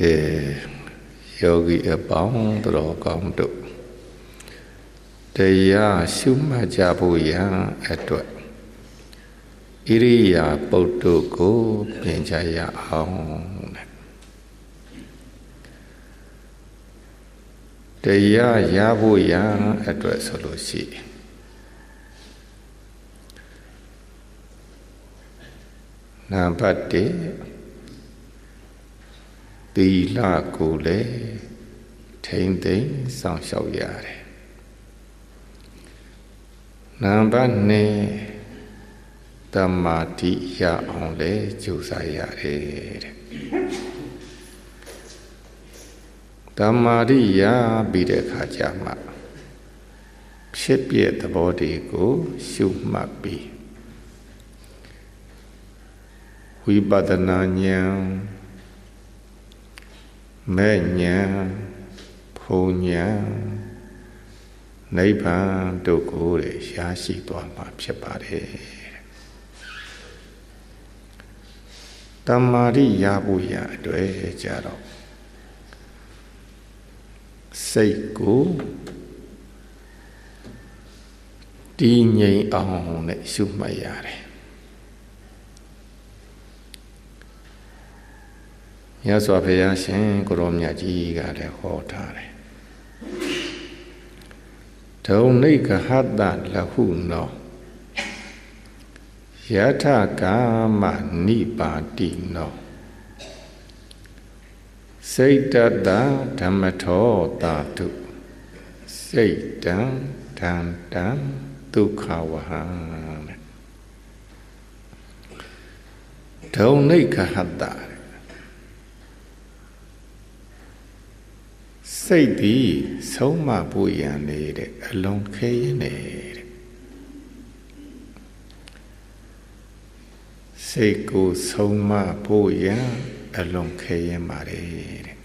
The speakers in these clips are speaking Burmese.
အဲယောဂီအပေါင်းတော်ကောင်းတို့တရားရှုမှတ်ကြဖို့ရန်အတွက်ဣရိယာပုတ်တို့ကိုပြင်ကြရအောင်တဲ့တရားရဖို့ရန်အတွက်ဆိုလို့ရှိရင်နံပါတ်1 သီလကိုလည်းထိမ့်သိမ့်စောင့်ရှောက်ရတယ်နံပါတ်2တမာတိရအောင်လဲကြိုးစားရတယ်တဲ့တမာတိရပြီးတဲ့အခါကျမှဖြစ်ပြသဘောတွေကိုရှုမှတ်ပြီးဝိပဿနာဉာဏ် မဲ့ဉာဏ်ဖုံဉာဏ်နိဗ္ဗာန်တို့ကိုရရှိသွားမှာဖြစ်ပါတယ်တမ္မာရိရဖို့ရအတွေ့ကြတော့စိတ်ကိုတည်ငြိမ်အောင်နဲ့ရှုမှတ်ရတယ် မြတ်စွာဘုရားရှင်ကိုရောမြတ်ကြီးကလည်းဟောထားတယ်ဒုံနိကဟတလဟုနောယထကာမနိပါတိနောစိတ်တတဓမ္မထောတာတုစိတ်တံဓမ္တံဒုက္ခဝဟံဒုံနိကဟတ စိတ်သည်ဆုံးမဖို့ရန်နေတဲ့အလုံးခဲရင်နေတဲ့စိတ်ကိုဆုံးမဖို့ရန်အလုံးခဲရင်ပါတယ်တဲ့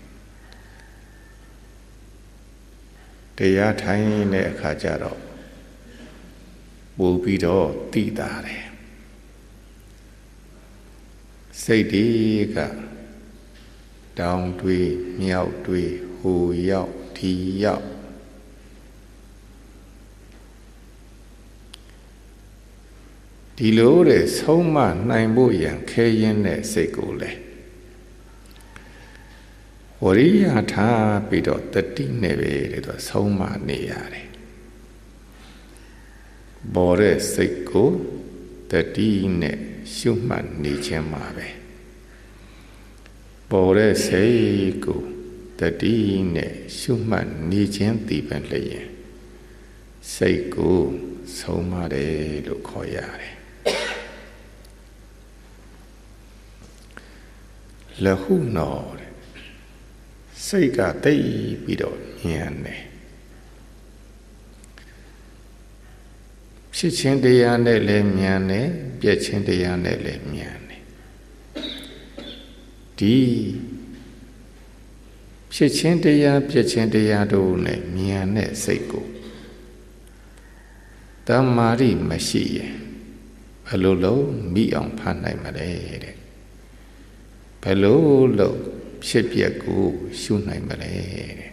တရားထိုင်တဲ့အခါကျတော့ပို့ပြီးတော့တည်တာတယ်စိတ်ဒီကတောင်းတွေးမြောက်တွေး ဟိုရောက်ဒီရောက်ဒီလိုတဲ့ဆုံးမနိုင်ဖို့ရန်ခဲရင်တဲ့စိတ်ကိုလေဝရိယထားပြီးတော့တတိနဲ့ပဲတဲ့သူဆုံးမနေရတယ်ပေါ်တဲ့စိတ်ကိုတတိနဲ့ရှုမှတ်နေခြင်းမှာပဲပေါ်တဲ့စိတ်ကို တတိနဲ့ရှုမှတ်နေခြင်းတည်ပင်လျင်စိတ်ကိုဆုံးမတယ်လို့ခေါ်ရတယ်လဟုနောတဲ့စိတ်ကတိတ်ပြီးတော့ဉာဏ်တယ်ဖြစ်ခြင်းတရားနဲ့လည်းဉာဏ်တယ်ပြည့်ခြင်းတရားနဲ့လည်းဉာဏ်တယ်ဒီ ဖြစ်ခြင်းတရားပြည့်ခြင်းတရားတို့နဲ့ဉာဏ်နဲ့စိတ်ကိုတမ္မာရိမရှိရင်ဘယ်လိုလုပ်မိအောင်ဖတ်နိုင်မလဲတဲ့ဘယ်လိုလုပ်ဖြစ်ပျက်ကိုရှုနိုင်မလဲတဲ့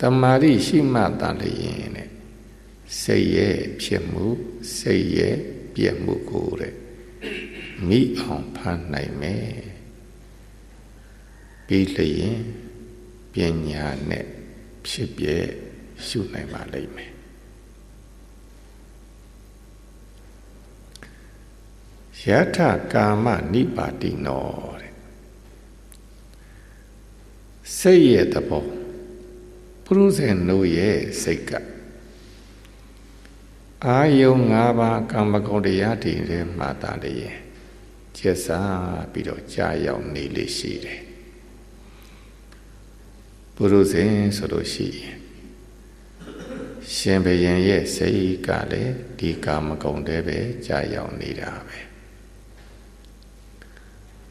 တမ္မာရိရှိမှတန်လျင်တဲ့စိတ်ရဲ့ဖြစ်မှုစိတ်ရဲ့ပြည့်မှုကိုတဲ့ မိအောင်ဖန်နိုင်မယ်ပြီးလျင်ပညာနဲ့ဖြစ်ပြရှုနိုင်ပါလိမ့်မယ်ယထကာမနိပါတိနောတဲ့စိတ်ရဲ့သဘောပုရုဇဉ်တို့ရဲ့စိတ်ကအာယုံ၅ပါးကာမဂုဏ်တရားတွေထဲမှာတာလေ ကျက်စားပြီးတော့ကြာရောက်နေလေရှိတယ်ပုရုဇဉ်ဆိုလို့ရှိရင်ရှင်ဘယင်ရဲ့စိတ်ကလည်းဒီကာမဂုဏ်တွေပဲကြာရောက်နေတာပဲ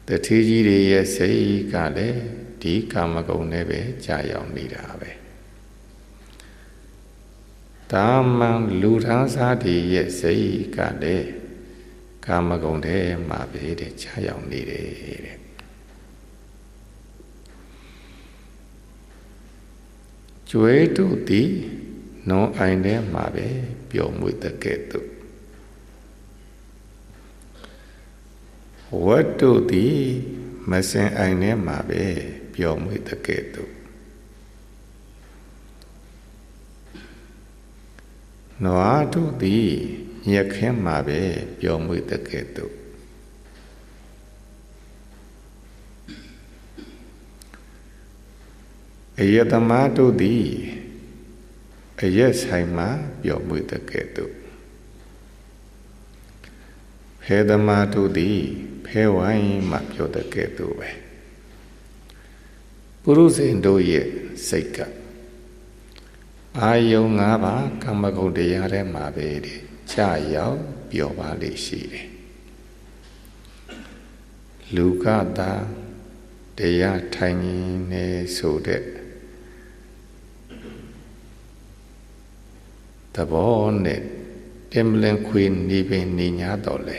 တထေးကြီးတွေရဲ့စိတ်ကလည်းဒီကာမဂုဏ်တွေပဲကြာရောက်နေတာပဲတာမန်လူသားစားတွေရဲ့စိတ်ကလည်းဒ ကာမဂုဏ်ထဲမှာပဲတဲ့ခြားရောက်နေတယ်တဲ့ကျွဲတို့သည်နုံအိုင်ထဲမှာပဲပျော်မွေ့တဲ့ကဲ့သို့ဝတ်တို့သည်မစင်အိုင်ထဲမှာပဲပျော်မွေ့တဲ့ကဲ့သို့နွားတို့သည် ညက်ခင်းမှာပဲပျော်မွေ့တဲ့ကဲ့သို့အယတမတို့သည်အရက်ဆိုင်မှာပျော်မွေ့တဲ့ကဲ့သို့ဖေသမတို့သည်ဖဲဝိုင်းမှပျော်တဲ့ကဲ့သို့ပဲပုရုဇဉ်တို့ရဲ့စိတ်ကအာယုံ၅ပါးကမ္မဂုဏ်တရားထဲမှာပဲတဲ့ ကြာရောက်ပျော်ပါလိမ့်ရှိတယ်လူကသာတရားထိုင်နေဆိုတဲ့သဘောနဲ့တင်မလင်ခွေနေပင်နေညာတော့လေ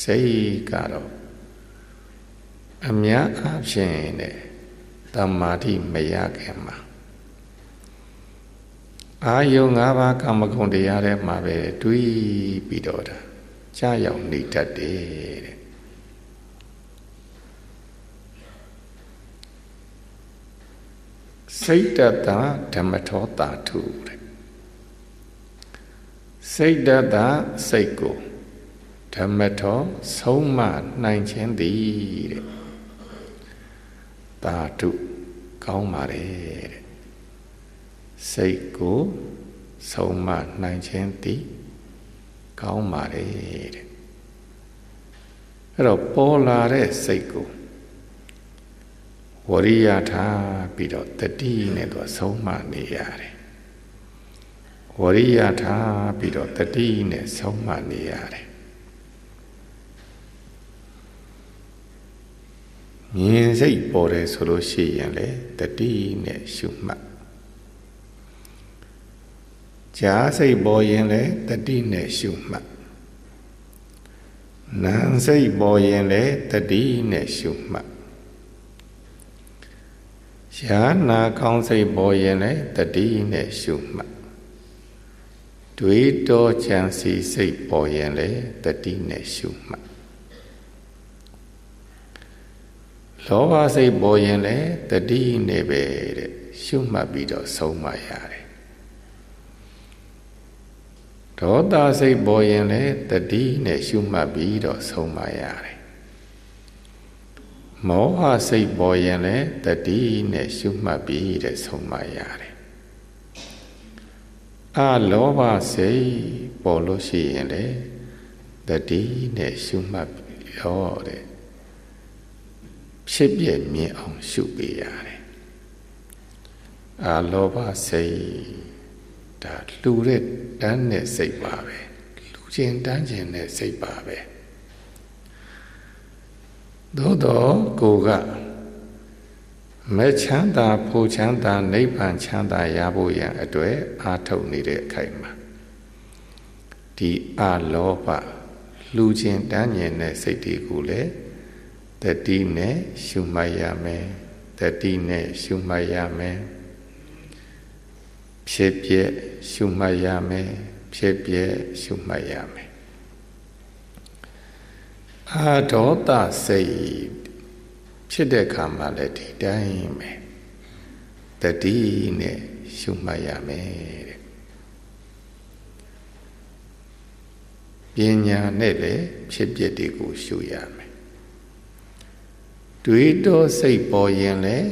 စိတ်ကတော့အများအားဖြင့်တဲ့တမ္မာတိမရခင်မှာ အာယုံ၅ပါးကာမဂုဏ်တရားထဲမှာပဲတွေးပြီးတော့တာကြာရောက်နေတတ်တယ်တဲ့စိတ်တတဓမ္မထောတာထုတဲ့စိတ်တတစိတ်ကိုဓမ္မထောဆုံးမနိုင်ခြင်းသည်တဲ့တာထုကောင်းပါတယ်တဲ့ စိတ်ကိုဆုံးမနိုင်ခြင်းသည်ကောင်းပါတယ်တဲ့အဲ့တော့ပေါ်လာတဲ့စိတ်ကိုဝရိယထားပြီးတော့တတိနဲ့သူဆုံးမနေရတယ်ဝရိယထားပြီးတော့တတိနဲ့ဆုံးမနေရတယ်မြင်စိတ်ပေါ်တယ်ဆိုလို့ရှိရင်လေတတိနဲ့ရှုမှတ် ကြားစိတ်ပေါ်ရင်လည်းတတိနဲ့ရှုမှတ်နာမ်စိတ်ပေါ်ရင်လည်းတတိနဲ့ရှုမှတ်ရှားနာကောင်းစိတ်ပေါ်ရင်လည်းတတိနဲ့ရှုမှတ်တွေးတောချမ်းစီစိတ်ပေါ်ရင်လည်းတတိနဲ့ရှုမှတ်လောဘစိတ်ပေါ်ရင်လည်းတတိနဲ့ပဲတဲ့ရှုမှတ်ပြီးတော့ဆုံးမရတယ် ဒေါသစိတ်ပေါ်ရင်လည်းတတိနဲ့ရှုမှတ်ပြီးတော့ဆုံးမရတယ်မောဟစိတ်ပေါ်ရင်လည်းတတိနဲ့ရှုမှတ်ပြီးတဲ့ဆုံးမရတယ်အလောဘစိတ်ပေါ်လို့ရှိရင်လည်းတတိနဲ့ရှုမှတ်ရောတဲ့ဖြစ်ပြမြင်အောင်ရှုပေးရတယ်အလောဘစိတ် ဒါလှူတဲ့တန်းတဲ့စိတ်ပါပဲလှူခြင်းတန်းခြင်းတဲ့စိတ်ပါပဲသို့တော့ကိုကမချမ်းသာဖို့ချမ်းသာနိဗ္ဗာန်ချမ်းသာရဖို့ရန်အတွေ့အာထုတ်နေတဲ့အခိုက်မှာဒီအလောဘလူချင်းတန်းကျင်တဲ့စိတ်တွေကိုလည်းတတိနဲ့ရှုမှတ်ရမယ်တတိနဲ့ရှုမှတ်ရမယ် ဖြစ်ပြရှုမှတ်ရမယ်ဖြစ်ပြရှုမှတ်ရမယ်အာဒေါသစိတ်ဖြစ်တဲ့ခါမှလည်းဒီတိုင်းပဲတတိနဲ့ရှုမှတ်ရမယ်တဲ့ပညာနဲ့လည်းဖြစ်ပြတွေကိုရှုရမယ်တွေးတောစိတ်ပေါ်ရင်လည်း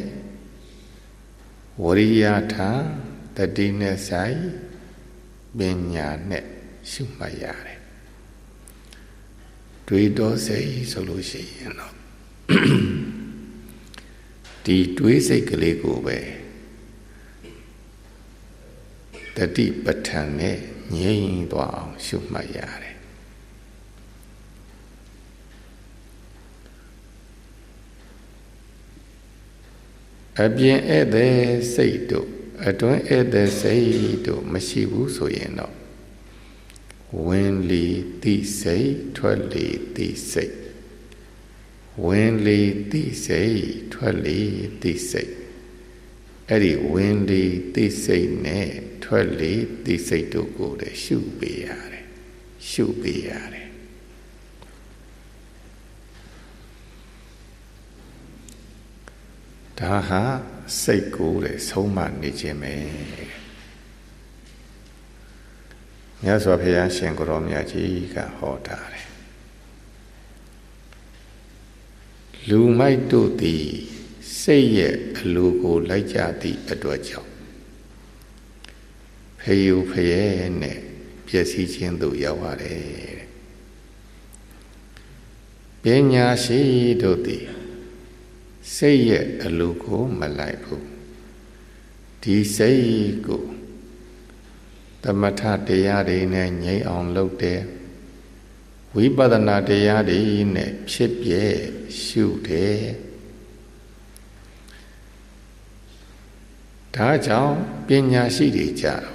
ဝရိယထား တတိနဲ့ဆိုင်ပညာနဲ့ရှုမှတ်ရတယ်တွေးတောစိတ်ဆိုလို့ရှိရင်တော့ဒီတွေးစိတ်ကလေးကိုပဲတတိပဋ္ဌာန်နဲ့ငြိမ့်သွားအောင်ရှုမှတ်ရတယ်အပြင်ဧည့်သည်စိတ်တို့ အတွင်းဧည့်သည်စိတ်တို့မရှိဘူးဆိုရင်တော့ဝဝင်လေတိစိတ်ထွက်လေတိစိတ်ဝင်လေတိစိတ်ထွက်လေတိစိတ်အဲ့ဒီဝင်လေတိစိတ်နဲ့ထွက်လေတိစိတ်တို့ကိုလည်းရှုပေးရတယ်ရှုပေးရတယ်ဒါဟာ စိတ်ကိုယ်ဆုံးမနေခြင်းပဲမြတ်စွာဘုရားရှင်ကိုရောမြတ်ကြီးကဟောထားတယ်လူမိုက်တို့သည်စိတ်ရဲ့အလိုကိုလိုက်ကြသည့်အတွက်ကြောင့်ဖယုဖယဲနဲ့ပျက်စီးခြင်းသို့ရောက်ရတယ်ပညာရှိတို့သည် စိတ်ရဲ့အလိုကိုမလိုက်ဘူးဒီစိတ်ကိုသမထတရားတွေနဲ့ငြိမ်အောင်လုပ်တယ်ဝိပဿနာတရားတွေနဲ့ဖြစ်ပြရှုတယ်ဒါကြောင့်ပညာရှိတွေကြတော့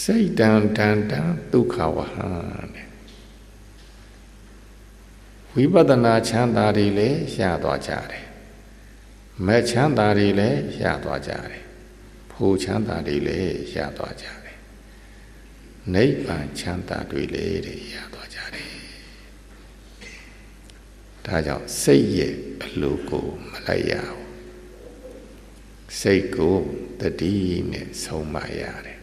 စိတ်တံတံတံဒုက္ခဝဟံတဲ့ ဝိပဿနာချမ်းသာတွေလည်းရသွားကြတယ်မဲ့ချမ်းသာတွေလည်းရသွားကြတယ်ဖိုချမ်းသာတွေလည်းရသွားကြတယ်နိဗ္ဗာန်ချမ်းသာတွေလည်းတဲ့ရသွားကြတယ်ဒါကြောင့်စိတ်ရဲ့အလိုကိုမလိုက်ရဘူးစိတ်ကိုတတိနဲ့ဆုံးမရတယ်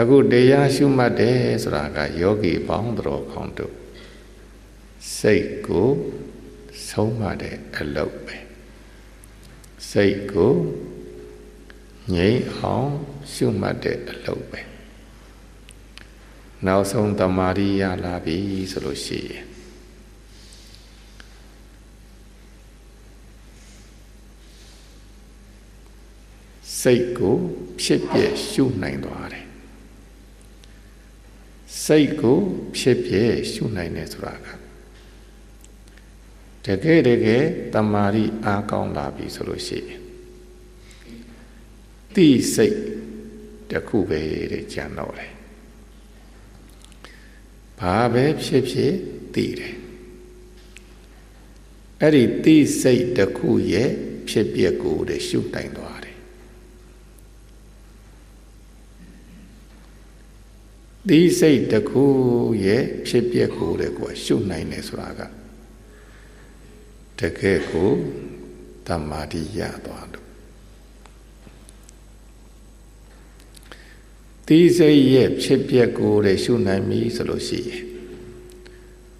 အခုတရားရှုမှတ်တယ်ဆိုတာကယောဂီပေါင်းတော်ခေါင်းတို့စိတ်ကိုဆုံးမတဲ့အလုပ်ပဲစိတ်ကိုငြိမ်အောင်ရှုမှတ်တဲ့အလုပ်ပဲနောက်ဆုံးတမာရီရလာပြီဆိုလို့ရှိရင်စိတ်ကိုဖြစ်ပြရှုနိုင်သွားတယ် စိတ်ကိုဖြစ်ပြရှုနိုင်တယ်ဆိုတာကတကယ်တကယ်တမာရီအားကောင်းလာပြီဆိုလို့ရှိရင်တိစိတ်တခုပဲတဲ့ကြံတော့တယ်ဘာပဲဖြစ်ဖြစ်သိတယ်အဲ့ဒီတိစိတ်တခုရဲ့ဖြစ်ပျက်ကိုတဲ့ရှုတိုင်သွား တယ်တိစိတ်တခုရဲ့ဖြစ်ပျက်ကိုတဲ့ကိုရှုနိုင်တယ်ဆိုတာကတကယ်ကိုတမာတိရသွားလို့တိစိတ်ရဲ့ဖြစ်ပျက်ကိုတဲ့ရှုနိုင်ပြီဆိုလို့ရှိရင်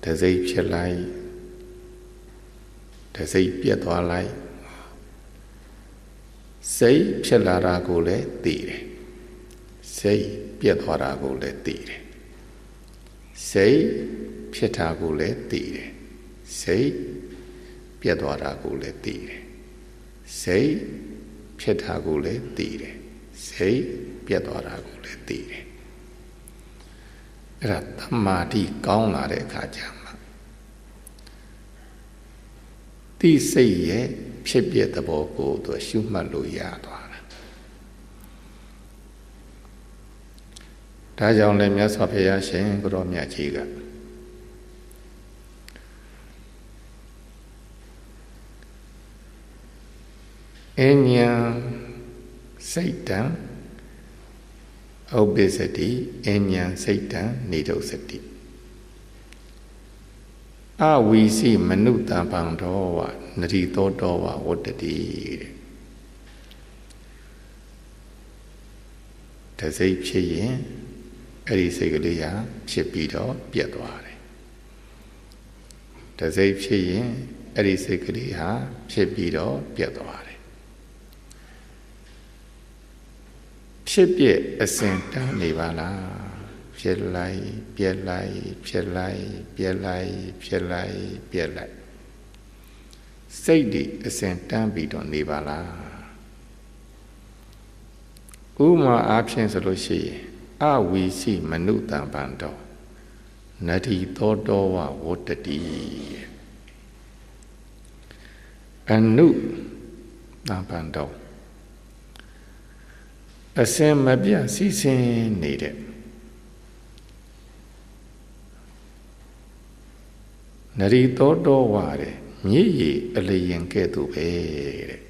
တစိတ်ဖြစ်လိုက်တစိတ်ပြတ်သွားလိုက်စိတ်ဖြစ်လာတာကိုလည်းသိတယ်စိတ် ပြတ်သွားတာကိုလည်းသိတယ်စိတ်ဖြစ်တာကိုလည်းသိတယ်စိတ်ပြတ်သွားတာကိုလည်းသိတယ်စိတ်ဖြစ်တာကိုလည်းသိတယ်စိတ်ပြတ်သွားတာကိုလည်းသိတယ်အဲ့ဒါတမာတိကောင်းလာတဲ့အခါကျမှတိစိတ်ရဲ့ဖြစ်ပြသဘောကိုသူရှုမှတ်လို့ရသွားတာ ဒါကြောင့်လည်းမြတ်စွာဘုရားရှင်ကိုရောမြတ်ကြီးကအဉ္ညာစိတ်တံဥပ္ပစ္စတိအဉ္ညာစိတ်တံနေတုစတိအဝီစီမနုတံပံတော်ဝနတိသောတော်ဝဝတ္တတိတဲ့တစိတ်ဖြစ်ရင် အဲ့ဒီစိတ်ကလေးဟာဖြစ်ပြီးတော့ပြတ်သွားတယ်တစိတ်ဖြစ်ရင်အဲ့ဒီစိတ်ကလေးဟာဖြစ်ပြီးတော့ပြတ်သွားဖြစ်ပြအစဉ်တန်းနေပါလားဖြစ်လိုက်ပြက်လိုက်ဖြစ်လိုက်ပြက်လိုက်ဖြစ်လိုက်ပြက်လိုက်စိတ်ဒီအစဉ်တန်းပြီးတော့နေပါလားဥမာအားဖြင့်ဆိုလို့ရှိရင် အဝီစီမနုတံပံတော်နတိသောတောဝဝတ္တတိအနုတံပံတော်အစင်မပြစီးဆင်းနေတဲ့နရီတော်တော်ဝါတဲ့မြည်ရည်အလျင်ကဲ့သို့ပဲတဲ့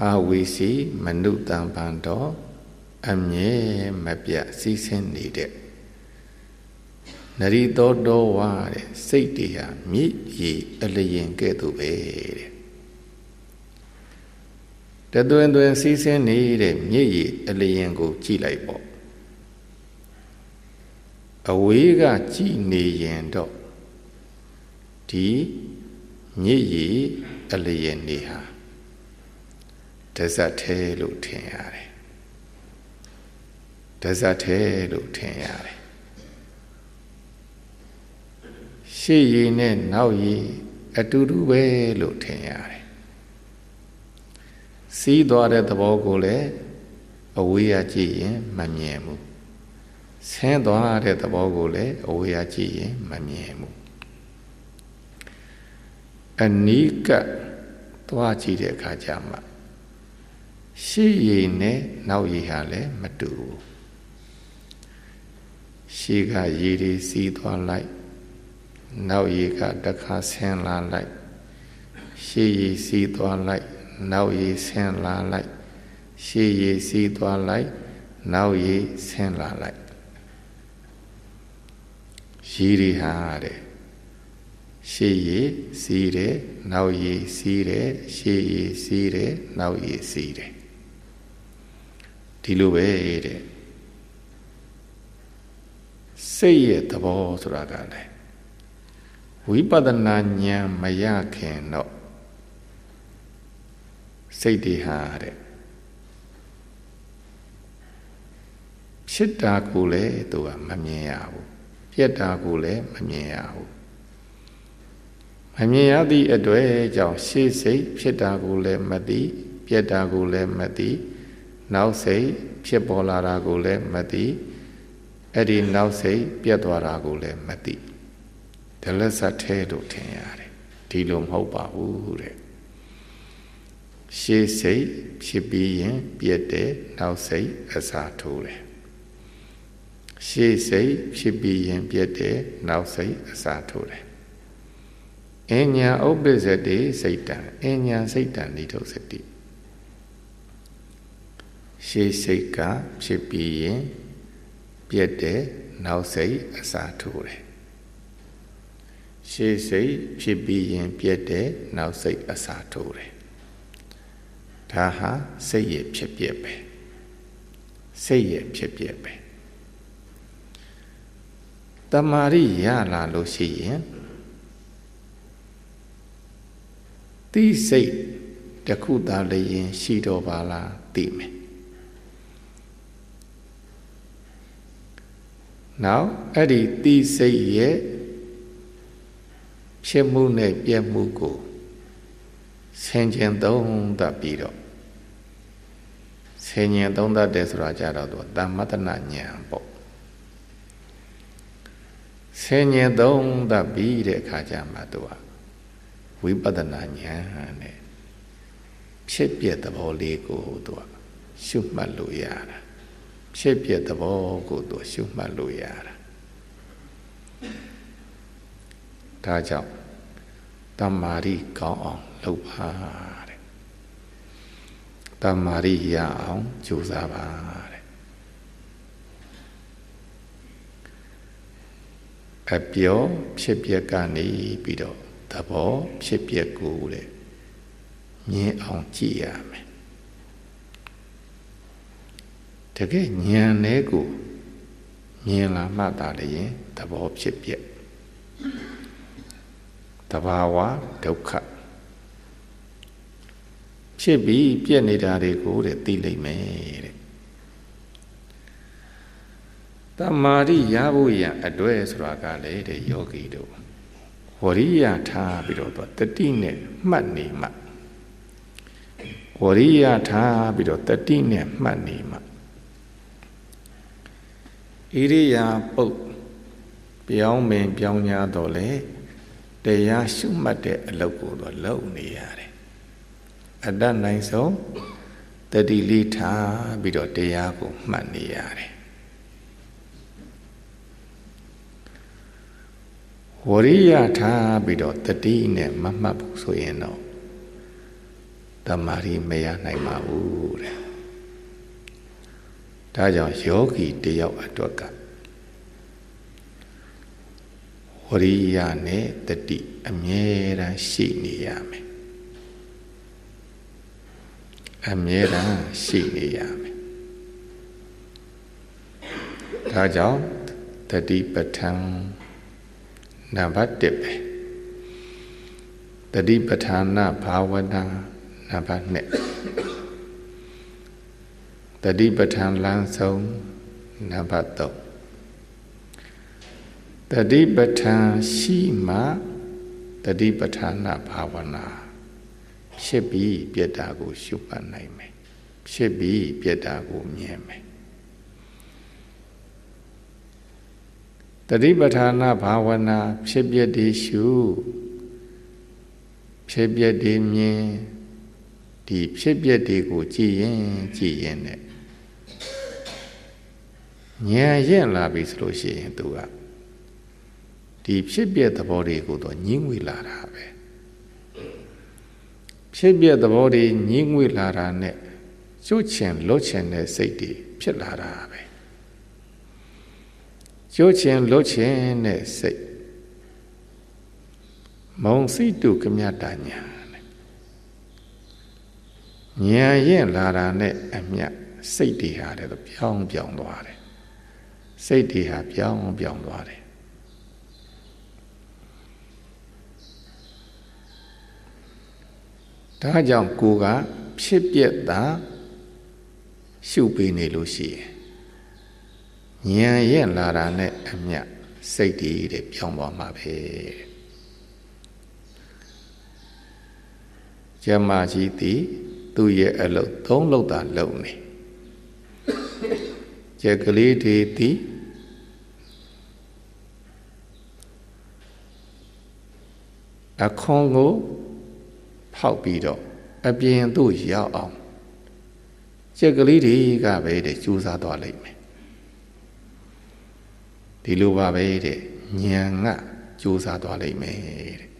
အာဝီစီမနုတံပံတော် အမြဲမပြစီးဆင်းနေတဲ့နရီတော်တော်ဝါတဲ့စိတ်တွေဟာမြည်ရည်အလျင်ကဲ့သို့ပဲတဲ့တသွင်သွင်စီးဆင်းနေတဲ့မြည်ရည်အလျင်ကိုကြည့်လိုက်ပေါ့အဝေးကကြည်နေရင်တော့ဒီမြစ်ရည်အလျက်နေဟာဒဇတ်ထဲလို့ထင်ရတယ် ဒဇတ်ထဲလို့ထင်ရတယ်ရှေ့ရည်နဲ့နောက်ရည်အတူတူပဲလို့ထင်ရတယ်စီးသွားတဲ့သဘောကိုလည်းအဝေးရကြည့်ရင်မမြင်ဘူးဆင်းသွားတဲ့သဘောကိုလည်းအဝေးရကြည့်ရင်မမြင်ဘူးအနီးကပ်သွားကြည့်တဲ့အခါကျမှရှေ့ရည်နဲ့နောက်ရည်ဟာလည်းမတူဘူး ရှေ့ကရည်တွေစီးသွားလိုက်နောက်ရည်ကတခါဆင်းလာလိုက်ရှေ့ရည်စီးသွားလိုက်နောက်ရည်ဆင်းလာလိုက်ရှေ့ရည်စီးသွားလိုက်နောက်ရည်ဆင်းလာလိုက်ရည်တွေဟာတဲ့ရှေ့ရည်စီးတယ်နောက်ရည်စီးတယ်ရှေ့ရည်စီးတယ်နောက်ရည်စီးတယ်ဒီလိုပဲတဲ့ စိတ်ရဲ့သဘောဆိုတာကလည်းဝိပဿနာဉာဏ်မရခင်တော့စိတ်တွေဟာတဲ့ဖြစ်တာကိုလည်းသူကမမြင်ရဘူးပြက်တာကိုလည်းမမြင်ရဘူးမမြင်ရသည့်အတွေ့ကြောင့်ရှေ့စိတ်ဖြစ်တာကိုလည်းမသိပြက်တာကိုလည်းမသိနောက်စိတ်ဖြစ်ပေါ်လာတာကိုလည်းမသိ အဲ့ဒီနောက်စိတ်ပြက်သွားတာကိုလည်းမသိဒလဆတ်ထဲလို့ထင်ရတယ်ဒီလိုမဟုတ်ပါဘူးတဲ့ရှေ့စိတ်ဖြစ်ပြီးရင်ပြက်တယ်နောက်စိတ်အစာထိုးတယ်ရှေ့စိတ်ဖြစ်ပြီးရင်ပြက်တယ်နောက်စိတ်အစာထိုးတယ်အညာဥပ္ပစ္စတိစိတ်တံအညာစိတ်တံနိထုစတိရှေ့စိတ်ကဖြစ်ပြီးရင် ပြက်တယ်နောက်စိတ်အစာထိုးတယ်ရှေ့စိတ်ဖြစ်ပြီးရင်ပြက်တယ်နောက်စိတ်အစာထိုးတယ်ဒါဟာစိတ်ရဲ့ဖြစ်ပြက်ပဲစိတ်ရဲ့ဖြစ်ပြက်ပဲတမာရိရလာလို့ရှိရင်တိစိတ်တခုသာလျင်ရှိတော်ပါလားသိမယ် နောက်အဲ့ဒီတိစိတ်ရဲ့ဖြစ်မှုနဲ့ပြည့်မှုကိုဆင်ခြင်သုံးသပ်ပြီးတော့ဆင်ញင်သုံးသပ်တယ်ဆိုတာကြတော့သူတမ္မတနာဉာဏ်ပေါ့ဆင်ញင်သုံးသပ်ပြီးတဲ့အခါကျမှသူကဝိပဿနာဉာဏ်နဲ့ဖြစ်ပြသဘောလေးကိုသူကရှုမှတ်လို့ရတာ ဖြစ်ပြသဘောကိုသူရှုမှတ်လို့ရတာဒါကြောင့်တမ္မာရိကောင်းအောင်လုပ်ပါတဲ့တမ္မာရိရအောင်ကြိုးစားပါတဲ့အပြောဖြစ်ပျက်ကနေပြီးတော့သဘောဖြစ်ပျက်ကိုတဲ့မြင်အောင်ကြည့်ရမယ် တကယ်ဉာဏ်နဲ့ကိုမြင်လာမှသာလျင်သဘောဖြစ်ပျက်တဘာဝဒုက္ခဖြစ်ပြီးပြည့်နေတာတွေကိုတဲ့သိလိမ့်မယ်တဲ့တမာရိရဖို့ရန်အတွဲဆိုတာကလေတဲ့ယောဂီတို့ဝရိယထားပြီးတော့တတိနဲ့မှတ်နေမှဝရိယထားပြီးတော့တတိနဲ့မှတ်နေမှ ဣရိယာပုတ်ပြောင်းပင်ပြောင်းညာတော့လေတရားရှုမှတ်တဲ့အလုပ်ကိုတော့လုပ်နေရတယ်အတတ်နိုင်ဆုံးတတိလေးထားပြီးတော့တရားကိုမှတ်နေရတယ်ဝရိယထားပြီးတော့တတိနဲ့မမှတ်ဘူးဆိုရင်တော့တမာရီမရနိုင်ပါဘူးတဲ့ ဒါကြောင့်ယောဂီတယောက်အတွက်ကဝရိယနဲ့တတိအမြဲတမ်းရှိနေရမယ်အမြဲတမ်းရှိနေရမယ်ဒါကြောင့်တတိပဋ္ဌာန်နံပါတ်1ပဲတတိပဋ္ဌာနာဘာဝနာနံပါတ်2 တတိပဋ္ဌာန်လမ်းဆုံးနံပါတ်3တတိပဋ္ဌာန်ရှိမှတတိပဋ္ဌာနာဘာဝနာဖြစ်ပြီးပြက်တာကို ရှုမှတ်နိုင်မယ်ဖြစ်ပြီးပြက်တာကိုမြင်မယ်တတိပဋ္ဌာနာဘာဝနာ ဖြစ်ပြက်တည်ရှုဖြစ်ပြက်တည်မြင်ဒီဖြစ်ပြက်တွေကို ကြည်ရင်ကြည်ရင်နဲ့ ဉာဏ်ရက်လာပြီဆိုလို့ရှိရင်သူကဒီဖြစ်ပြက်သဘောတွေကိုတော့ညှင်းငွေလာတာပဲဖြစ်ပြက်သဘောတွေညှင်းငွေလာတာနဲ့ကျွတ်ချင်လွတ်ချင်တဲ့စိတ်တွေဖြစ်လာတာပဲကျွတ်ချင်လွတ်ချင်တဲ့စိတ်မုံစိတုကမြတညာညာရင်လာတာနဲ့အမြတ်စိတ်တွေဟာလည်းပြောင်းပြောင်းသွားတယ် စိတ်တွေဟာပြောင်းပြောင်းသွားတယ်ဒါကြောင့်ကိုကဖြစ်ပြက်တာရှုပေးနေလို့ရှိရင်ဉာဏ်ရဲ့လာတာနဲ့အမြတ်စိတ်တည်တဲ့ပြောင်းသွားမှာပဲကျမကြီးသည်သူ့ရဲ့အလုပ်သုံးလုပ်တာလုပ်နေ ကျက်ကလေးတွေသည်အခွန်ကိုဖောက်ပြီးတော့အပြင်သို့ရောက်အောင်ကြက်ကလေးတွေကပဲတဲ့ကြိုးစားသွားလိမ့်မယ်ဒီလိုပါပဲတဲ့ဉာဏ်ကကြိုးစားသွားလိမ့်မယ်တဲ့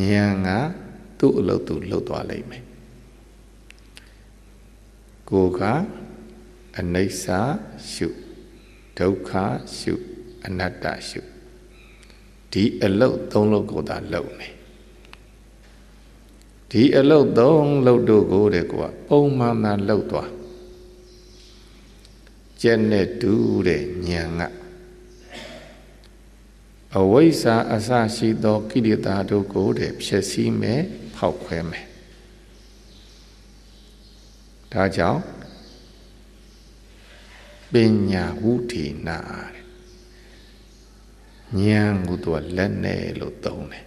ဉာဏ်ကသူ့အလုပ်သူလှုပ်သွားလိမ့်မယ်ကိုက အနိစ္စရှုဒုက္ခရှုအနတ္တရှုဒီအလုပ်သုံးလုပ်ကိုသာလုပ်နေဒီအလုတ်သုံးလုတ်တို့ကိုတဲ့ကွာပုံမှန်မှန်လုတ်သွားကျက်နဲ့တူတဲ့ဉာဏ်ကအဝိဇ္ဇာအစရှိသောကိလေသာတို့ကိုတဲ့ဖြစ်စည်းမယ်ဖောက်ခွဲမယ်ဒါကြောင့် ပညာဝုထေနာတဲ့ဉာဏ်ကိုသူကလက်နဲ့လို့သုံးတယ်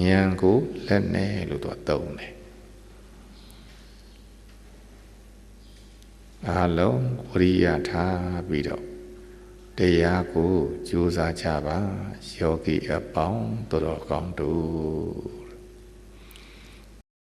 ဉာဏ်ကိုလက်နဲ့လို့သူကသုံးတယ်အားလုံးဝရိယထားပြီးတော့တရားကိုကြိုးစားကြပါယောဂီအပေါင်းတော်တော်ကောင်းတို့